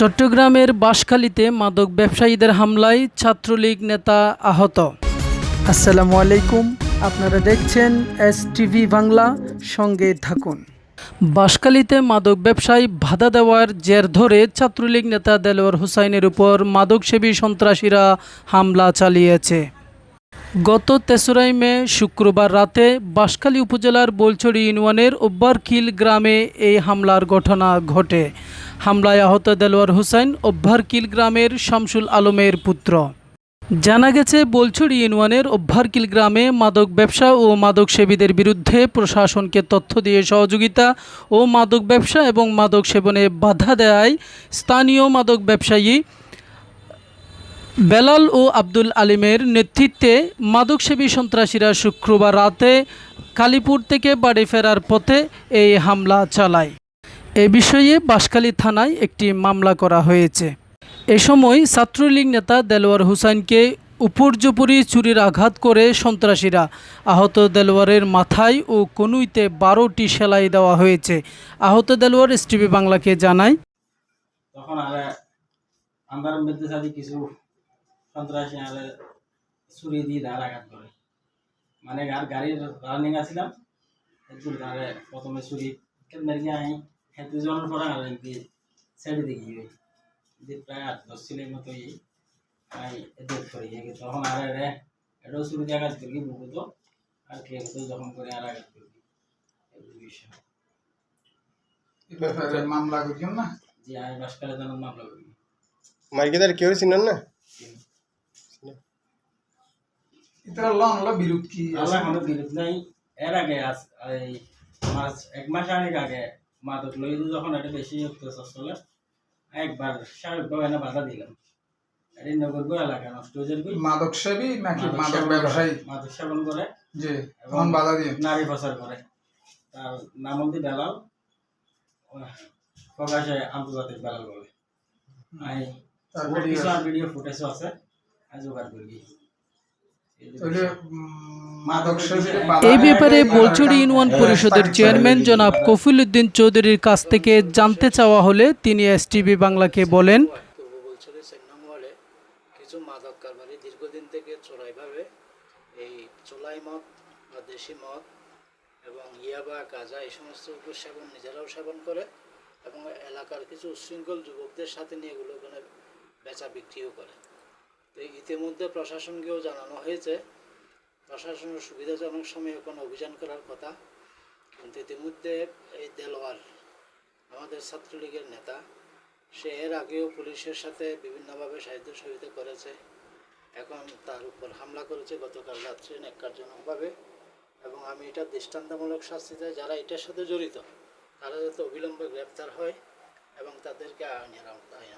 চট্টগ্রামের বাঁশখালীতে মাদক ব্যবসায়ীদের হামলায় ছাত্রলীগ নেতা আহত। আসসালামু আলাইকুম আপনারা দেখছেন এস টিভি বাংলা সঙ্গে থাকুন। বাঁশখালীতে মাদক ব্যবসায় বাধা দেওয়ার জের ধরে ছাত্রলীগ নেতা দেলোয়ার হুসাইনের উপর মাদকসেবী সন্ত্রাসীরা হামলা চালিয়েছে। গত তেসরাই মে শুক্রবার রাতে বাঁশখালী উপজেলার বোলছড়ি ইউনিয়নের ওব্বারখিল গ্রামে এই হামলার ঘটনা ঘটে। হামলায় আহত দেলোয়ার হুসাইন ওব্বারকিল গ্রামের শামসুল আলমের পুত্র। জানা গেছে, বোলছড়ি ইউনিয়নের অভ্যারকিল গ্রামে মাদক ব্যবসা ও মাদক সেবীদের বিরুদ্ধে প্রশাসনকে তথ্য দিয়ে সহযোগিতা ও মাদক ব্যবসা এবং মাদক সেবনে বাধা দেয় স্থানীয় মাদক ব্যবসায়ী বেলাল ও আব্দুল আলিমের নেতৃত্বে মাদকসেবী সন্ত্রাসীরা শুক্রবার রাতে কালীপুর থেকে বাড়ি ফেরার পথে এই হামলা চালায়। এ বিষয়ে বাঁশখালী থানায় একটি মামলা করা হয়েছে। এ সময় ছাত্রলীগ নেতা দেলোয়ার হুসাইনকে উপর্যুপরি চুরির আঘাত করে সন্ত্রাসীরা আহত দেলোয়ারের মাথায় ও কনুইতে বারোটি সেলাই দেওয়া হয়েছে। আহত দেলোয়ার এসটিভি বাংলাকে জানায়। তখন আরে আন্ধারের মধ্যে সাথে কিছু সন্ত্রাসী আরে ছুরি দিয়ে ধার আঘাত করে। মানে আর গাড়ির রানিং আরে প্রথমে ছুরি মেরে আই হ্যাঁ দুজনের পরে আর কি ছেড়ে দেখি ওই যে প্রায় আট দশ ছেলের মতো ই আই এদের করি এই তখন আর রে এটাও ছুরি দিয়ে আঘাত করি বুকু তো আর কে তো যখন করে আর আঘাত করি এই বিষয়। এই ব্যাপারে মামলা করছেন না? যে আমি বাসকালে যেন মামলা করি। মার্কেটার কেউ চিনেন না? এটা লং হলো কি? আল্লাহ কোনো বিরোধ নাই। এর আগে আজ এই মাস এক মাস আগে আগে মাদক লই যখন এটা বেশি অত্যাচার চলে একবার স্বাভাবিকভাবে এনে বাধা দিলাম। এটা নগর এলাকা নষ্ট হয়ে যাবে। মাদক সেবী নাকি মাদক মাদক ব্যবসায়ী? মাদক সেবন করে। যে তখন বাধা দিয়ে। নারী প্রচার করে। তার নাম হচ্ছে বেলাল। প্রকাশে আন্তর্জাতিক বেলাল বলে। আই তার কিছু ভিডিও ফুটেজও আছে। জোগাড় করি এই ব্যাপারে বোলছড়ি ইউনিয়ন পরিষদের চেয়ারম্যান জনাব কফিল উদ্দিন চৌধুরীর কাছ থেকে জানতে চাওয়া হলে তিনি এসটিভি বাংলাকে বলেন। কিছু মাদক কারবারি দীর্ঘদিন থেকে চোরাইভাবে এই চোলাই মদ বা দেশি মদ এবং ইয়াবা গাঁজা এই সমস্ত উপর সেবন নিজেরাও সেবন করে এবং এলাকার কিছু উচ্ছৃঙ্খল যুবকদের সাথে নিয়ে এগুলো ওখানে বেচা বিক্রিও করে। তো ইতিমধ্যে প্রশাসনকেও জানানো হয়েছে প্রশাসনের সুবিধাজনক সময়ে কোনো অভিযান করার কথা। কিন্তু ইতিমধ্যে এই দেলোয়ার আমাদের ছাত্রলীগের নেতা, সে এর আগেও পুলিশের সাথে বিভিন্নভাবে সাহায্য সহযোগিতা করেছে। এখন তার উপর হামলা করেছে গতকাল রাত্রে ন্যাক্কারজনকভাবে এবং আমি এটা দৃষ্টান্তমূলক শাস্তি চাই, যারা এটার সাথে জড়িত, তারা যাতে অবিলম্বে গ্রেপ্তার হয় এবং তাদেরকে আইনের আওতায়